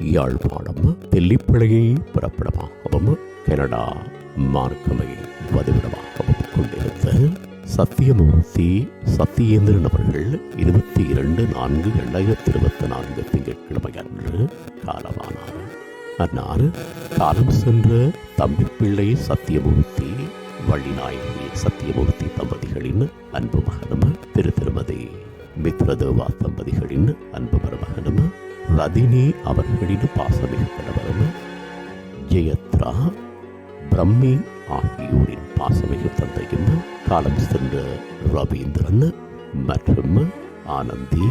Yazhpanam தெல்லிப்பளையை புறப்படமாகவும் Canada மார்க்கமை வதிவிடமாகவும் கொண்டிருந்த சத்தியமூர்த்தி சத்தியேந்திரன் அவர்கள் இருபத்தி இரண்டு நான்கு இரண்டாயிரத்தி இருபத்தி நான்கு திங்கட்கிழமை அன்று காலமானார். அன்னார் காலம் சென்ற தம்பிப்பிள்ளை சத்தியமூர்த்தி வள்ளிநாயகி சத்தியமூர்த்தி தம்பதிகளின் அன்பு மகனும் திரு திருமதி மித்ரதேவா தம்பதிகளின் அன்பு மருமகனும் ரதினி அவர்களின் பாசமிகு கணவரும் ஜெயத்ரா பிரம்மி ஆகியோரின் பாசமிகு தந்தையும் காலம் சென்ற ரவீந்திரன் மற்றும் ஆனந்தி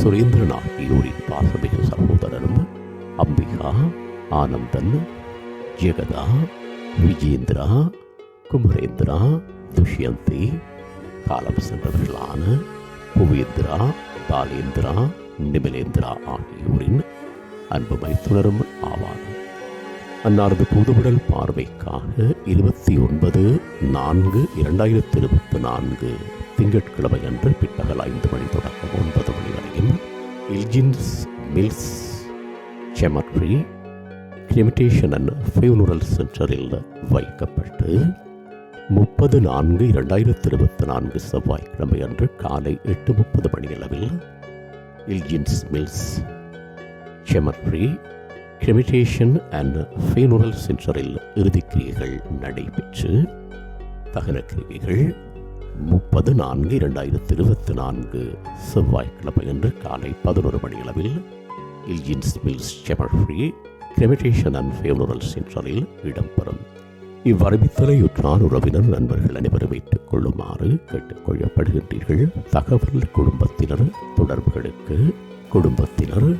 சுரேந்திரன் ஆகியோரின் பாசமிகு சகோதரரும் அம்பிகா ஆனந்தன் ஜெகதா விஜேந்திரா குமரேந்திரா துஷ்யந்தி காலம் சென்றவர்களான புவேந்திரா பாலேந்திரா நிமிலேந்திரா ஆகியோரின் அன்பு மைத்துனரும் ஆவார். அன்னாரது புதுவிடல் பார்வைக்காக இருபத்தி ஒன்பது நான்கு இரண்டாயிரத்தி இருபத்தி நான்கு திங்கட்கிழமை அன்று பிற்பகல் ஐந்து மணி தொடக்கம் ஒன்பது மணி வரையும் Elgin Mills cemetery cremation and funeral சென்டரில் வைக்கப்பட்டு முப்பது நான்கு இரண்டாயிரத்தி இருபத்தி நான்கு செவ்வாய்க்கிழமை அன்று காலை எட்டு முப்பது மணியளவில் Elgin Mills cemetery cremation and funeral சென்டரில் இறுதிக்கிரியைகள் நடைபெற்று தகன கிரியைகள் முப்பது நான்கு இரண்டாயிரத்தி இருபத்தி நான்கு செவ்வாய்க்கிழமை அன்று காலை பதினோரு மணியளவில் Elgin Mills cemetery cremation and funeral சென்டரில் இடம்பெறும். இவ்வறிவித்தலை உற்றார் உறவினர் நண்பர்கள் அனைவரும் ஏற்றுக் கொள்ளுமாறு கேட்டுக்கொள்ளப்படுகின்றீர்கள். தகவல் குடும்பத்தினர் தொடர்புகளுக்கு குடும்பத்தினர்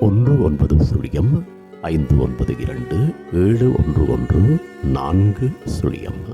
ஒன்று ஒன்பது சுழியம் ஐந்து ஒன்பது இரண்டு ஏழு ஒன்று ஒன்று நான்கு சுழியம்.